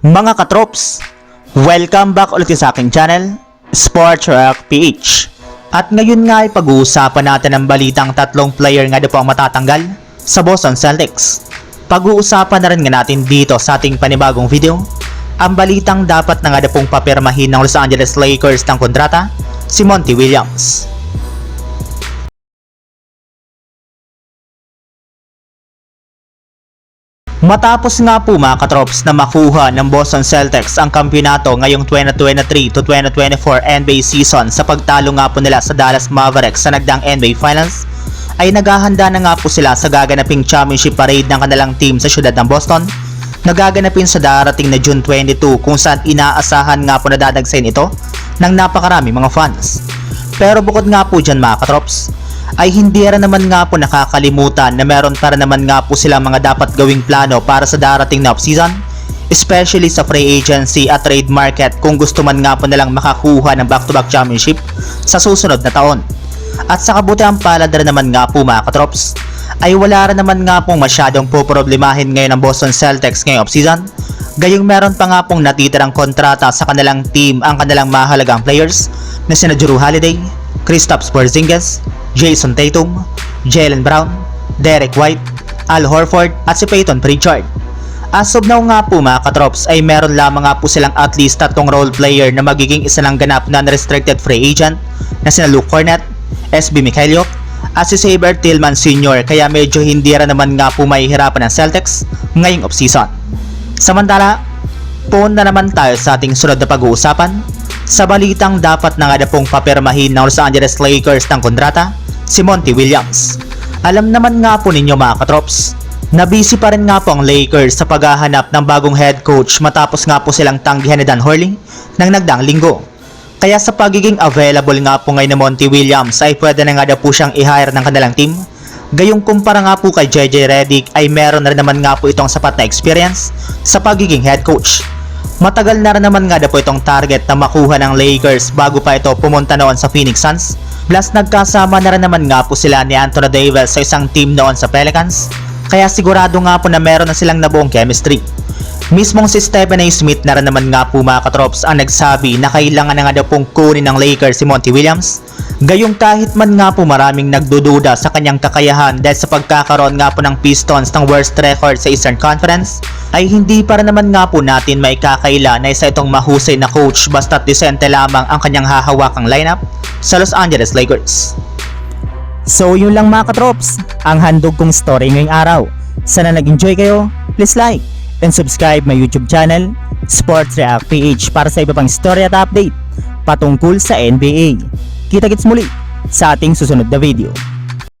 Mga katrops, welcome back ulit sa aking channel, Sports Rock PH. At ngayon nga ay pag-uusapan natin ang balitang tatlong player nga po ang matatanggal sa Boston Celtics. Pag-uusapan na rin nga natin dito sa ating panibagong video, ang balitang dapat na nga pong papirmahin ng Los Angeles Lakers ng kontrata, si Monty Williams. Matapos nga po mga katrops na makuha ng Boston Celtics ang kampyonato ngayong 2023 to 2024 NBA season sa pagtalo nga po nila sa Dallas Mavericks sa nagdang NBA Finals, ay naghahanda na nga po sila sa gaganaping championship parade ng kanilang team sa syudad ng Boston na gaganapin sa darating na June 22 kung saan inaasahan nga po na dadagsayin ito ng napakarami mga fans. Pero bukod nga po dyan mga katrops, ay hindi rin naman nga po nakakalimutan na meron para naman nga po sila mga dapat gawing plano para sa darating na offseason, especially sa free agency at trade market kung gusto man nga po nilang makakuha ng back-to-back championship sa susunod na taon. At sa kabutiang palad rin naman nga po mga katrops, ay wala rin naman nga pong masyadong poproblemahin ngayon ng Boston Celtics ngayong offseason, gayong meron pa nga pong natitirang kontrata sa kanilang team ang kanilang mahalagang players na sina Drew Holiday, Kristaps Porzingis, Jason Tatum, Jalen Brown, Derek White, Al Horford at si Peyton Pritchard. As of now nga po mga katrops ay meron lamang nga po silang at least tatlong role player na magiging isa ng ganap na unrestricted free agent na sina Luke Cornett, SB Mikhailiuk at si Saber Tillman Sr. kaya medyo hindi rin naman nga po mahihirapan ng Celtics ngayong offseason. Samantala, Puon na naman tayo sa ating sunod na pag-uusapan sa balitang dapat na nga na pong papirmahin ng Los Angeles Lakers ng kontrata, si Monty Williams. Alam naman nga po ninyo mga katrops, na busy pa rin nga po ang Lakers sa paghahanap ng bagong head coach matapos nga po silang tanggihan ni Dan Horley ng nagdang linggo. Kaya sa pagiging available nga po ngayon ni Monty Williams ay pwede na nga daw po siyang i-hire ng kanilang team. Gayong kumpara nga po kay JJ Redick ay meron na rin naman nga po itong sapat na experience sa pagiging head coach. Matagal na rin naman nga na po itong target na makuha ng Lakers bago pa ito pumunta noon sa Phoenix Suns. Plus nagkasama na rin naman nga po sila ni Anthony Davis sa isang team noon sa Pelicans. Kaya sigurado nga po na meron na silang nabuong chemistry. Mismong si Stephen A. Smith na rin naman nga po mga katrops ang nagsabi na kailangan na nga daw pong kunin ng Lakers si Monty Williams. Gayong kahit man nga po maraming nagdududa sa kanyang kakayahan dahil sa pagkakaroon nga po ng Pistons ng worst record sa Eastern Conference, ay hindi para naman nga po natin may kakaila na isa itong mahusay na coach basta't disente lamang ang kanyang hahawakang lineup sa Los Angeles Lakers. So yun lang mga katrops, ang handog kong story ngayong araw. Sana nag-enjoy kayo, please like and subscribe my YouTube channel, Sports React PH para sa iba pang story at update patungkol sa NBA. Kita-kits muli sa ating susunod na video.